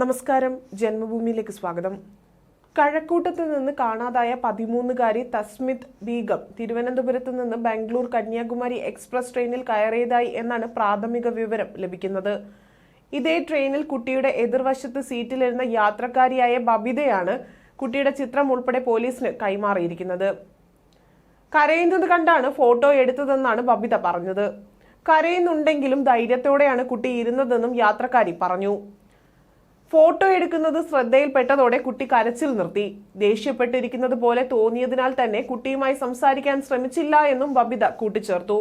നമസ്കാരം. ജന്മഭൂമിയിലേക്ക് സ്വാഗതം. കഴക്കൂട്ടത്ത് നിന്ന് കാണാതായ പതിമൂന്നുകാരി തസ്മിത് ബീഗം തിരുവനന്തപുരത്ത് നിന്ന് ബാംഗ്ലൂർ കന്യാകുമാരി എക്സ്പ്രസ് ട്രെയിനിൽ കയറിയതായി എന്നാണ് പ്രാഥമിക വിവരം ലഭിക്കുന്നത്. ഇതേ ട്രെയിനിൽ കുട്ടിയുടെ എതിർവശത്ത് സീറ്റിലിരുന്ന യാത്രക്കാരിയായ ബബിതയാണ് കുട്ടിയുടെ ചിത്രം ഉൾപ്പെടെ പോലീസിന് കൈമാറിയിരിക്കുന്നത്. കരയുന്നത് കണ്ടാണ് ഫോട്ടോ എടുത്തതെന്നാണ് ബബിത പറഞ്ഞത്. കരയുന്നുണ്ടെങ്കിലും ധൈര്യത്തോടെയാണ് കുട്ടി ഇരുന്നതെന്നും യാത്രക്കാരി പറഞ്ഞു. ഫോട്ടോ എടുക്കുന്നത് ശ്രദ്ധയിൽപ്പെട്ടതോടെ കുട്ടി കരച്ചിൽ നിർത്തി. ദേഷ്യപ്പെട്ടിരിക്കുന്നത് പോലെ തോന്നിയതിനാൽ തന്നെ കുട്ടിയുമായി സംസാരിക്കാൻ ശ്രമിച്ചില്ല എന്നും ബബിത കൂട്ടിച്ചേർത്തു.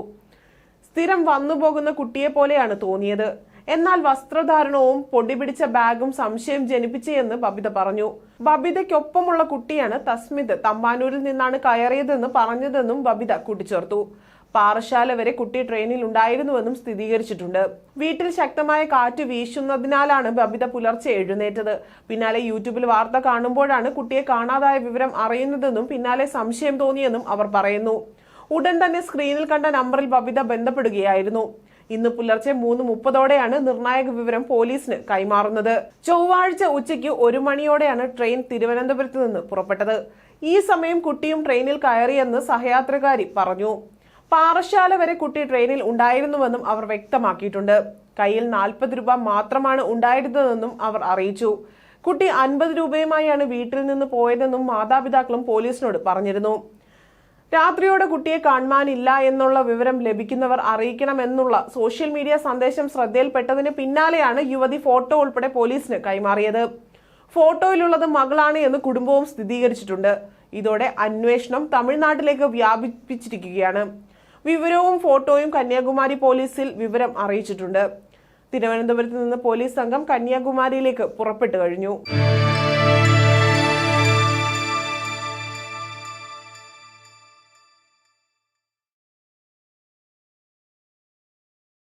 സ്ഥിരം വന്നുപോകുന്ന കുട്ടിയെ പോലെയാണ് തോന്നിയത്. എന്നാൽ വസ്ത്രധാരണവും പൊടിപിടിച്ച ബാഗും സംശയം ജനിപ്പിച്ചെന്ന് ബബിത പറഞ്ഞു. ബബിതയ്ക്കൊപ്പമുള്ള കുട്ടിയാണ് തസ്മിത്. തമ്പാനൂരിൽ നിന്നാണ് കയറിയതെന്ന് പറഞ്ഞതെന്നും ബബിത കൂട്ടിച്ചേർത്തു. പാറശാല വരെ കുട്ടി ട്രെയിനിൽ ഉണ്ടായിരുന്നുവെന്നും സ്ഥിരീകരിച്ചിട്ടുണ്ട്. വീട്ടിൽ ശക്തമായ കാറ്റ് വീശുന്നതിനാലാണ് ബബിത പുലർച്ചെ എഴുന്നേറ്റത്. പിന്നാലെ യൂട്യൂബിൽ വാർത്ത കാണുമ്പോഴാണ് കുട്ടിയെ കാണാതായ വിവരം അറിയുന്നതെന്നും പിന്നാലെ സംശയം തോന്നിയെന്നും അവർ പറയുന്നു. ഉടൻ തന്നെ സ്ക്രീനിൽ കണ്ട നമ്പറിൽ ബബിത ബന്ധപ്പെടുകയായിരുന്നു. ഇന്ന് പുലർച്ചെ മൂന്ന് മുപ്പതോടെയാണ് നിർണായക വിവരം പോലീസിന് കൈമാറുന്നത്. ചൊവ്വാഴ്ച ഉച്ചയ്ക്ക് ഒരു മണിയോടെയാണ് ട്രെയിൻ തിരുവനന്തപുരത്ത് നിന്ന് പുറപ്പെട്ടത്. ഈ സമയം കുട്ടിയും ട്രെയിനിൽ കയറിയെന്ന് സഹയാത്രക്കാരി പറഞ്ഞു. പാറശാല വരെ കുട്ടി ട്രെയിനിൽ ഉണ്ടായിരുന്നുവെന്നും അവർ വ്യക്തമാക്കിയിട്ടുണ്ട്. കയ്യിൽ നാൽപ്പത് രൂപ മാത്രമാണ് ഉണ്ടായിരുന്നതെന്നും അവർ അറിയിച്ചു. കുട്ടി അൻപത് രൂപയുമായാണ് വീട്ടിൽ നിന്ന് പോയതെന്നും മാതാപിതാക്കളും പോലീസിനോട് പറഞ്ഞിരുന്നു. രാത്രിയോടെ കുട്ടിയെ കാണുവാനില്ല എന്നുള്ള വിവരം ലഭിക്കുന്നവർ അറിയിക്കണമെന്നുള്ള സോഷ്യൽ മീഡിയ സന്ദേശം ശ്രദ്ധയിൽപ്പെട്ടതിന് പിന്നാലെയാണ് യുവതി ഫോട്ടോ ഉൾപ്പെടെ പോലീസിന് കൈമാറിയത്. ഫോട്ടോയിലുള്ളത് മകളാണ് എന്ന് കുടുംബവും സ്ഥിരീകരിച്ചിട്ടുണ്ട്. ഇതോടെ അന്വേഷണം തമിഴ്നാട്ടിലേക്ക് വ്യാപിപ്പിച്ചിരിക്കുകയാണ്. വിവരവും ഫോട്ടോയും കന്യാകുമാരി പോലീസിൽ വിവരം അറിയിച്ചിട്ടുണ്ട്. തിരുവനന്തപുരത്ത് നിന്ന് പോലീസ് സംഘം കന്യാകുമാരിയിലേക്ക് പുറപ്പെട്ടു കഴിഞ്ഞു.